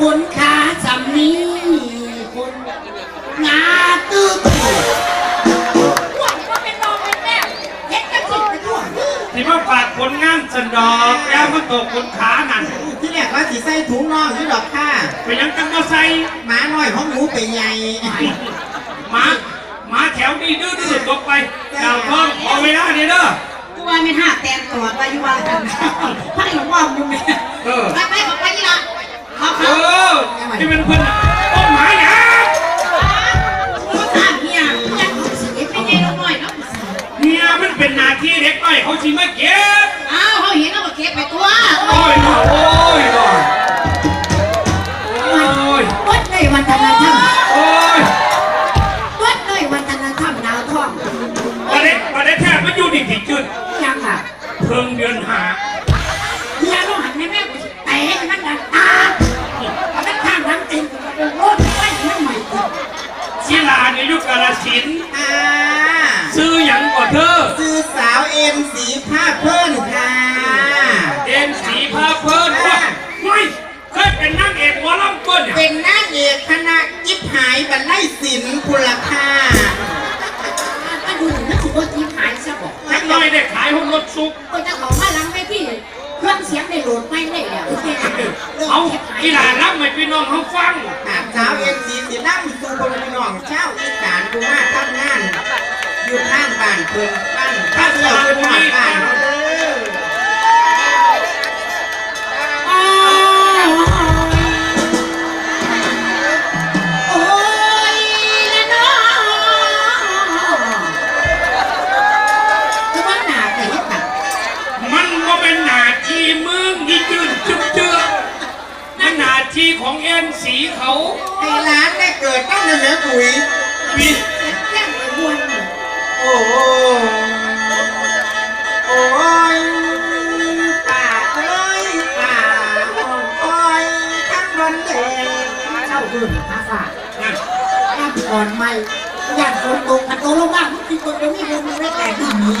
คุณขาสัมมีคุณงาตื้อหวังว่าเป็นน้องเป็นแม่เฮ็ดกระจิตไปทั่วที่มาฝากคนงานสันดอกแล้วมาตกคนขาหนักที่แรกว่าสิใส่ถุงน่องอยู่ดอกค่ะไปยังจังมาใส่หมาน้อยของหูไปใหญ่หมาหมาแถวนี้ดื้อๆตกไปดาวทองเอาเวลาเด้อกูว่าไม่ห้าแตนตลอว่าอยุบาลกันให้หลวงพ่อมึงเนี่ยเออ ที่เป็นเพื่อนต้นหมาหยาเขาถามเนี่ยเขาสิไม่ได้น้อยนะเนี่ยมันเป็นหน้าที่เด็กน้อยเขาชิมาเก็บอ้าวเขาเห็นเขาก็เก็บไปตัวโอ้ยหนอโอ้ยโอ้ยวัดในวัฒนธรรมโอ้ยวัดในวัฒนธรรมดาวท่องประเด็นประเด็นแท้มันอยู่นี่ที่จุดยังอะเพิ่งเดือนหา เฮียต้องหันแม่แม่กูเตะให้มันดังตาเอาไปข้างหลังตีนโอ้ยไปมันใหม่ ศิลาในยุคกา ลสินธุ์อ่าซื้อหยังก่อนเธอซื้อสาวเอ็มสีผ้าเพิ่นค่ะ เอ็นสีพาเพลินว่าไม่เคยเป็นนางเอกหมอลำเปิ้ลเนี่ยเป็นนางเอกคณะยิบหายบรรไลศิลป์คุณราคาถ้าดูหนังสือว่าทีหายซะบอกนักน้อยได้ขายห้องรถซุก ก็จะของมาหลังไปที่เครื่องเสียงในโหลดไม่ได้แล้วเอากีฬาล้ำให้พี่น้องเขาฟังหากสาวเอ็มสีสีนั่งสู่บนพี่น้องเช่าวอีสา นดูว่าทำงานอยู่ข้างบ้านเพิ่นบ้านข้างเดียวเพิ่นหอดบ้านเขาเด้อโอ้ยนะน้องจะว่าหนาแต่ยังตัดมันก็เป็นหน้าที่มึงที่จืดจุ๊บเจือนั่นหน้าที่ของเอ็นสีเขาให้ร้านได้เกิดต้องเหนือปุ๋ยมีแก้มไปบวน โอ้โหโอ้ยป่าเอ้ยป่าโอ้ยทั้งวันแดงเช่าดุนอาฝานั่นแก้มก่อนไม่อยากฝนตกกันโตลงบ้างที่คนจะมีลมไม่แต่ที่นี้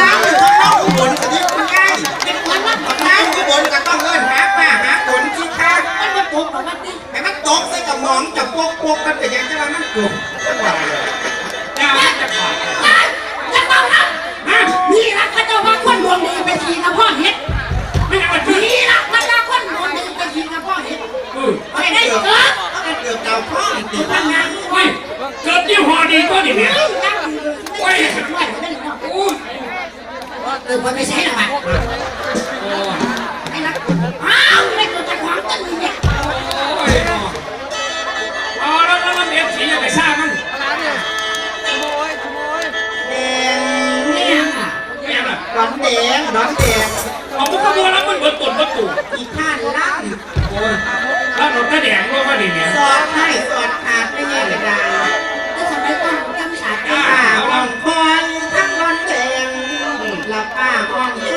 น้ำอยู่ข้างนอกอุบลกับที่คุณยายเป็นวันนั้นก่อนนะน้ำอุบลก็ต้องเอิ้นหาป่าหาฝนสิคะมันมาตกของมันนี่มันตกใส่กับหมองจะพวกพวกกันแต่ยังจะว่ามันก และป้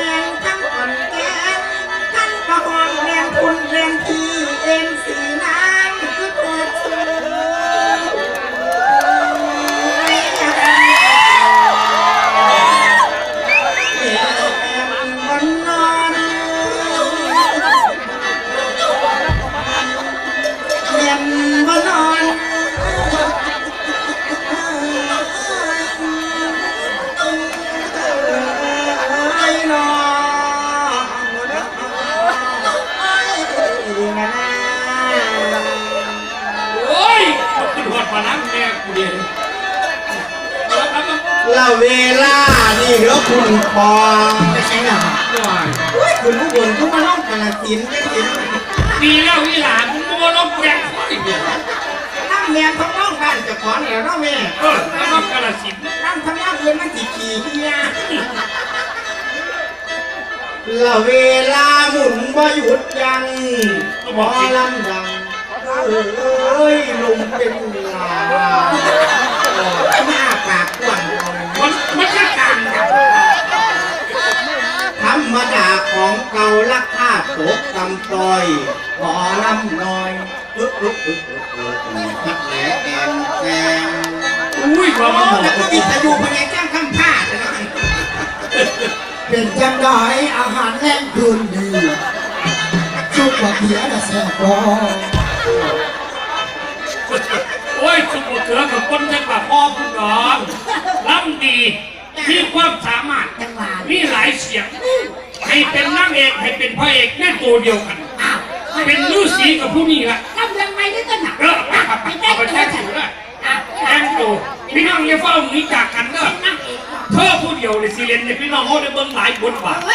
เวลานี่เหลือคุณพอไม่ใช่หรอหน่อยอุ้ยคุณผู้บนทุกมาล่องกาลสินได้สินดีแล้วอีหลานมึงมาลบแกงข้อยเนี่ยน้ำแมงเขาล่องบ้านเจะขอแล้วเนาะแม่เออแล้วก็กระสินน้ำทำน้ำเงินมันสีขี่เฮียละเวลาหมุนบ่หยุดยังหมอลำดังเอ้ยลุงเป็นลาหน้าปากกว้าง มันมันแค่กลางครับธรรมดาของเก่าลักค่าตกตำต้อยหอลำน้อยอึ๊บอึ๊บอึ๊บอึ๊บอึ๊บอึ๊บแหลแกงแกงอุ้ยว่าโอ้มันหมแล้วก็ติดอายุพญาจ้างคำผ้าจะนั่นเป็นจังได้อาหารแรงคืนดีชุกว่าเพียน่ะแซ่บบ่โอ้ยสุกเถือกับคนจังหวะพ่อคุณน้องำดีจ้ามีความสามารถ จังหวะมีหลายเสียง ให้เป็นนางเอกให้เป็นพระเอกในตัวเดียวกัน อ้าวเป็นฤาษีกับผู้นี้ละทำเรื่องไงด้วยกันหนักเออไปไปไปเอาไปแจ้งถูนะแจ้งตัวพี่น้องอย่าเฝ้าหนีจากกันเด้อนั่งเองเธอผู้เดียวเลยสิเรียนในพี่น้องเขาได้เบิ่งหลายบทบาทเฮ้ย